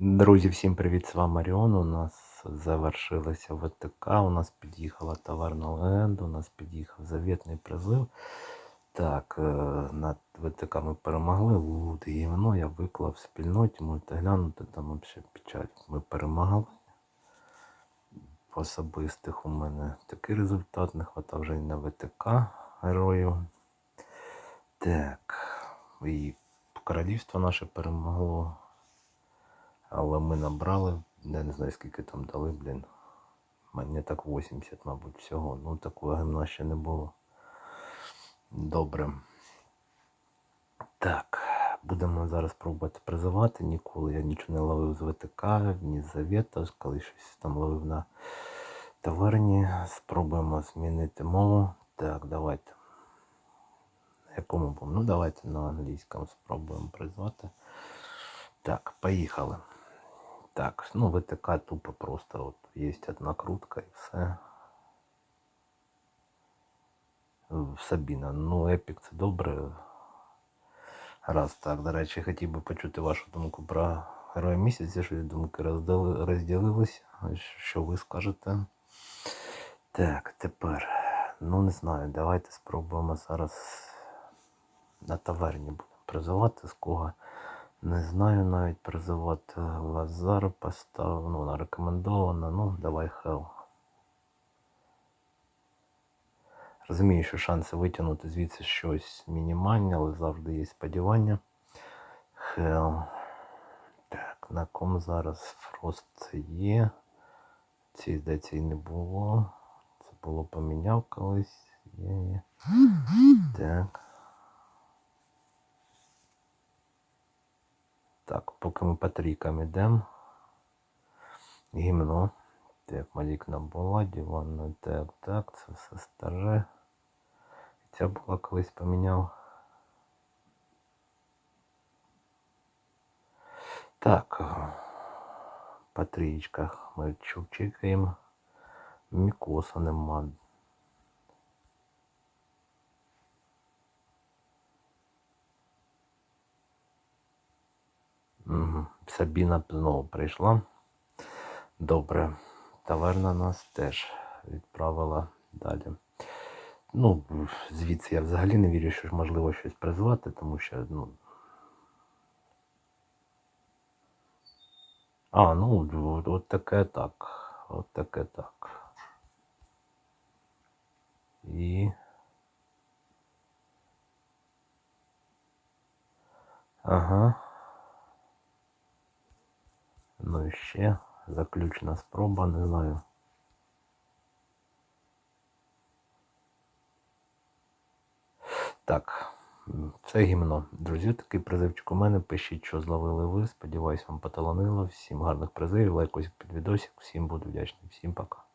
Друзі, всім привіт! З вами Оріон. У нас завершилася ВТК, у нас під'їхала товарна легенда, у нас під'їхав завітний призив. Так, е, на ВТК ми перемогли, лут гівно я виклав в спільноті, можете глянути, там взагалі печать. Ми перемагали. Особистих у мене такий результат, не хватав вже і на ВТК героїв. Так, і королівство наше перемогло. Але ми набрали, я не знаю скільки там дали, блін. Мені так 80, мабуть, всього. Ну такого гімна ще не було. Добре. Так, будемо зараз пробувати призивати. Ніколи я нічого не ловив з ВТК, ні з Завета, коли щось там ловив на таверні. Спробуємо змінити мову. Так, давайте. На якому? Ну, давайте на англійському спробуємо призвати. Так, поїхали. Так, ну ВТК тупо просто от є одна крутка і все. Сабіна. Ну, Епік це добре. Раз так, до речі, хотів би почути вашу думку про героя місяця, що думки розділи, розділилися. Що ви скажете? Так, тепер. Ну не знаю, давайте спробуємо зараз на таверні будемо призивати з кого. Не знаю навіть призивати Лазар поставив, ну вона рекомендована, ну давай Хел. Розумію, що шанси витягнути звідси щось мінімальне, але завжди є сподівання. Хел. Так, на ком зараз Фрост є. Ці, здається, і не було. Це було поміняв колись. Є, є. Так. Так, поки ми по трійкам йдемо. Гімно. Так, Малік була, диван, так, так, це все старе. Ця була колись поміняв. Так, по трієчках ми чекаємо. Мікоса нема. Сабіна знову прийшла. Добре. Таверна нас теж відправила далі. Ну, звідси я взагалі не вірю, що можливо щось призвати, тому що, ну. А, ну, от, от таке так. От таке так. І. Ага. Ну і ще заключна спроба, не знаю. Так, це гімно. Друзі, такий призивчик у мене. Пишіть, що зловили ви. Сподіваюсь, вам поталанило. Всім гарних призивів, лайкось під відосик. Всім буду вдячний. Всім пока.